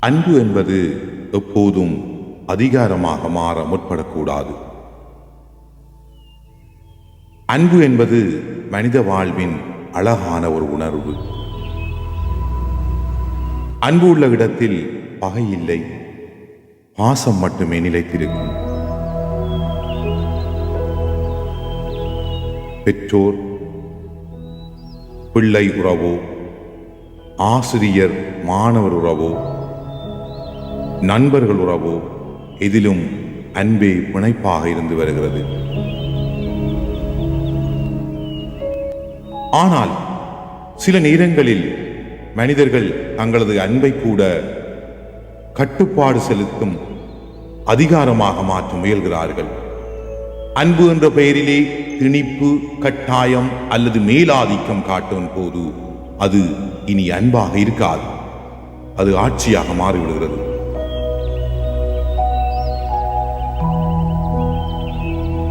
அன்பு என்பது எப்போதும் அதிகாரமாக மாற முற்படக்கூடாது. அன்பு என்பது மனித வாழ்வின் அழகான ஒரு உணர்வு. அன்பு உள்ள இடத்தில் பகை இல்லை பாசம் மட்டுமே நிலைத்திருக்கும். பெற்றோர் பிள்ளை உறவோ ஆசிரியர் மாணவர் உறவோ நண்பர்கள் உறவோ எதிலும் அன்பே பிணைப்பாக இருந்து வருகிறது. ஆனால் சில நேரங்களில் மனிதர்கள் தங்களது அன்பை கூட கட்டுப்பாடு செலுத்தும் அதிகாரமாக மாற்ற முயல்கிறார்கள். அன்பு என்ற பெயரிலே திணிப்பு கட்டாயம் அல்லது மேலாதிக்கம் காட்டும் போது அது இனி அன்பாக இருக்காது. அது ஆட்சியாக மாறிவிடுகிறது.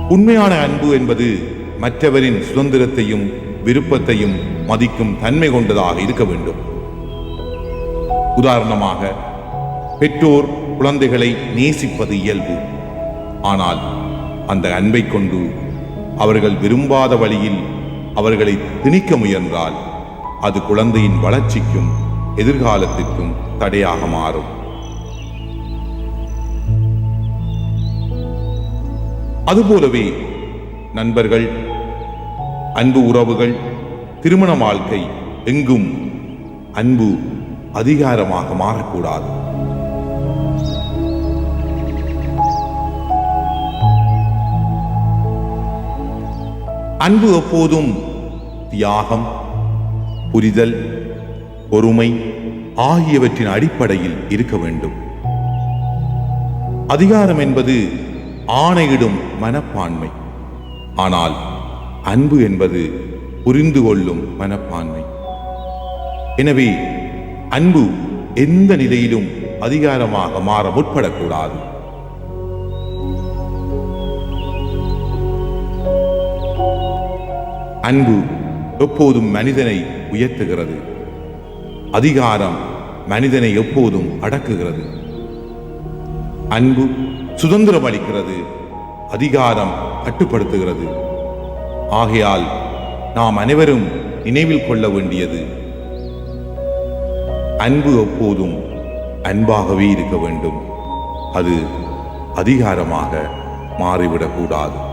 உண்மையான அன்பு என்பது மற்றவரின் சுதந்திரத்தையும் விருப்பத்தையும் மதிக்கும் தன்மை கொண்டதாக இருக்க வேண்டும். உதாரணமாக பெற்றோர் குழந்தைகளை நேசிப்பது இயல்பு. ஆனால் அந்த அன்பை கொண்டு அவர்கள் விரும்பாத வழியில் அவர்களை திணிக்க முயன்றால் அது குழந்தையின் வளர்ச்சிக்கும் எதிர்காலத்திற்கும் தடையாக மாறும். அதுபோலவே நண்பர்கள் அன்பு உறவுகள் திருமண வாழ்க்கை எங்கும் அன்பு அதிகாரமாக மாறக்கூடாது. அன்பு எப்போதும் தியாகம் புரிதல் பொறுமை ஆகியவற்றின் அடிப்படையில் இருக்க வேண்டும். அதிகாரம் என்பது ஆணையிடும் மனப்பான்மை. ஆனால் அன்பு என்பது புரிந்து கொள்ளும் மனப்பான்மை. எனவே அன்பு எந்த நிலையிலும் அதிகாரமாக மாற முற்படக்கூடாது. அன்பு எப்போதும் மனிதனை உயர்த்துகிறது. அதிகாரம் மனிதனை எப்போதும் அடக்குகிறது. அன்பு சுதந்திரம் அளிக்கிறது அதிகாரம் கட்டுப்படுத்துகிறது. ஆகையால் நாம் அனைவரும் நினைவில் கொள்ள வேண்டியது அன்பு எப்போதும் அன்பாகவே இருக்க வேண்டும். அது அதிகாரமாக மாறிவிடக்கூடாது.